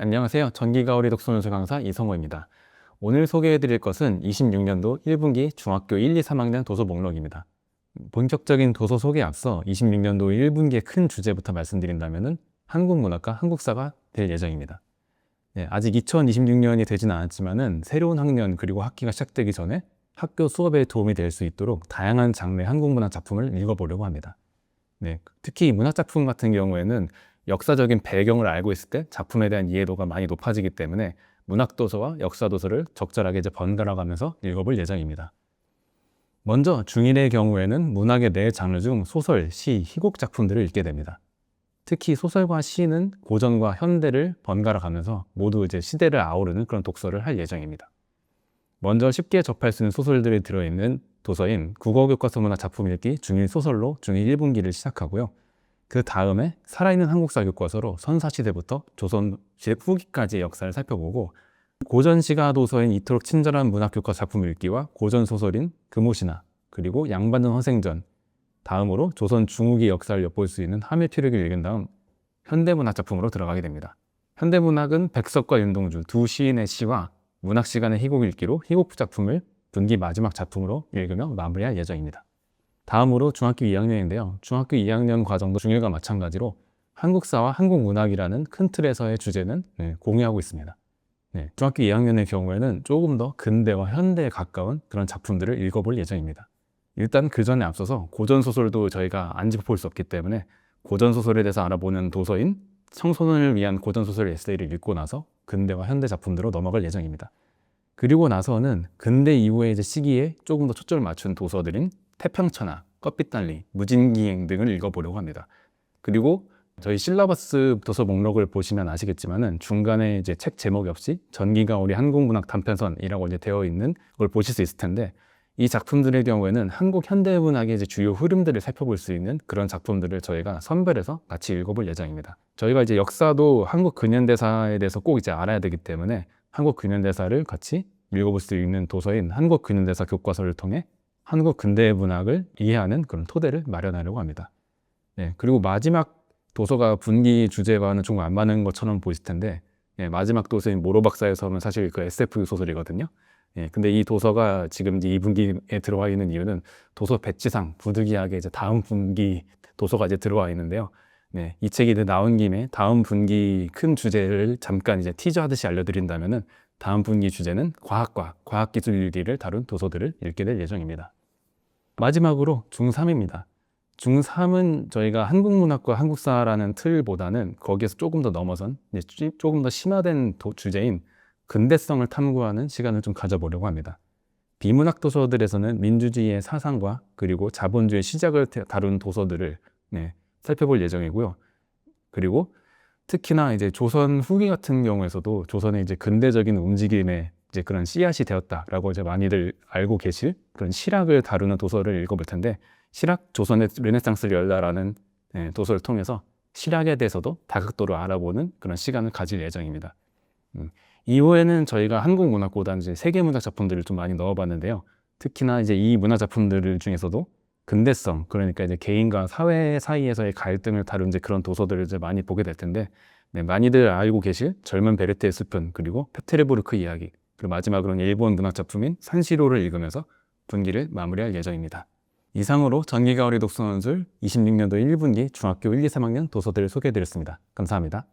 안녕하세요. 전기가오리 독서연수 강사 이성호입니다. 오늘 소개해드릴 것은 26년도 1분기 중학교 1, 2, 3학년 도서 목록입니다. 본격적인 도서 소개에 앞서 26년도 1분기의 큰 주제부터 말씀드린다면 한국문학과 한국사가 될 예정입니다. 네, 아직 2026년이 되지는 않았지만은 새로운 학년 그리고 학기가 시작되기 전에 학교 수업에 도움이 될 수 있도록 다양한 장르의 한국문학 작품을 읽어보려고 합니다. 네, 특히 문학 작품 같은 경우에는 역사적인 배경을 알고 있을 때 작품에 대한 이해도가 많이 높아지기 때문에 문학 도서와 역사 도서를 적절하게 이제 번갈아 가면서 읽어볼 예정입니다. 먼저 중1의 경우에는 문학의 네 장르 중 소설, 시, 희곡 작품들을 읽게 됩니다. 특히 소설과 시는 고전과 현대를 번갈아 가면서 모두 이제 시대를 아우르는 그런 독서를 할 예정입니다. 먼저 쉽게 접할 수 있는 소설들이 들어있는 도서인 국어교과서 문학 작품 읽기 중1 소설로 중1 1분기를 시작하고요. 그 다음에 살아있는 한국사 교과서로 선사시대부터 조선시대 후기까지의 역사를 살펴보고 고전시가 도서인 이토록 친절한 문학교과 작품 읽기와 고전소설인 금오신화 그리고 양반전 허생전 다음으로 조선 중후기 역사를 엿볼 수 있는 함일필역을 읽은 다음 현대문학 작품으로 들어가게 됩니다. 현대문학은 백석과 윤동주 두 시인의 시와 문학 시간의 희곡 읽기로 희곡 작품을 분기 마지막 작품으로 읽으며 마무리할 예정입니다. 다음으로 중학교 2학년인데요. 중학교 2학년 과정도 중1과 마찬가지로 한국사와 한국문학이라는 큰 틀에서의 주제는 네, 공유하고 있습니다. 네, 중학교 2학년의 경우에는 조금 더 근대와 현대에 가까운 그런 작품들을 읽어볼 예정입니다. 일단 그 전에 앞서서 고전 소설도 저희가 안 짚어볼 수 없기 때문에 고전 소설에 대해서 알아보는 도서인 청소년을 위한 고전 소설 에세이를 읽고 나서 근대와 현대 작품들로 넘어갈 예정입니다. 그리고 나서는 근대 이후의 이제 시기에 조금 더 초점을 맞춘 도서들인 태평천하, 껍빛달리, 무진기행 등을 읽어보려고 합니다. 그리고 저희 실라버스 도서 목록을 보시면 아시겠지만은 중간에 이제 책 제목이 없이 전기가 우리 한국문학 단편선이라고 이제 되어 있는 걸 보실 수 있을 텐데 이 작품들의 경우에는 한국 현대문학의 이제 주요 흐름들을 살펴볼 수 있는 그런 작품들을 저희가 선별해서 같이 읽어볼 예정입니다. 저희가 이제 역사도 한국 근현대사에 대해서 꼭 이제 알아야 되기 때문에 한국 근현대사를 같이 읽어볼 수 있는 도서인 한국 근현대사 교과서를 통해 한국 근대 문학을 이해하는 그런 토대를 마련하려고 합니다. 네, 그리고 마지막 도서가 분기 주제와는 조금 안 맞는 것처럼 보이실 텐데 예, 마지막 도서인 모로 박사에서는 사실 그 SF 소설이거든요. 예, 근데 이 도서가 지금 이제 2분기에 들어와 있는 이유는 도서 배치상 부득이하게 이제 다음 분기 도서가 이제 들어와 있는데요. 네, 이 책이 나온 김에 다음 분기 큰 주제를 잠깐 이제 티저 하듯이 알려드린다면은 다음 분기 주제는 과학과 과학기술일기를 다룬 도서들을 읽게 될 예정입니다. 마지막으로 중3입니다. 중3은 저희가 한국문학과 한국사라는 틀보다는 거기에서 조금 더 넘어선 조금 더 심화된 도, 주제인 근대성을 탐구하는 시간을 좀 가져보려고 합니다. 비문학 도서들에서는 민주주의의 사상과 그리고 자본주의 시작을 다룬 도서들을 네, 살펴볼 예정이고요. 그리고 특히나 이제 조선 후기 같은 경우에서도 조선의 이제 근대적인 움직임에 이제 그런 씨앗이 되었다라고 이제 많이들 알고 계실 그런 실학을 다루는 도서를 읽어볼 텐데 실학 조선의 르네상스를 열다라는 예, 도서를 통해서 실학에 대해서도 다각도로 알아보는 그런 시간을 가질 예정입니다. 음, 이후에는 저희가 한국 문학보다 이제 세계 문학 작품들을 좀 많이 넣어봤는데요. 특히나 이제 이 문화 작품들 중에서도 근대성 그러니까 이제 개인과 사회 사이에서의 갈등을 다룬 이제 그런 도서들을 이제 많이 보게 될 텐데 네, 많이들 알고 계실 젊은 베르테의 수편 그리고 페테르부르크 이야기 그리고 마지막으로는 일본 문학 작품인 산시로를 읽으면서 분기를 마무리할 예정입니다. 이상으로 전기가오리 독서논술 26년도 1분기 중학교 1, 2, 3학년 도서들을 소개해드렸습니다. 감사합니다.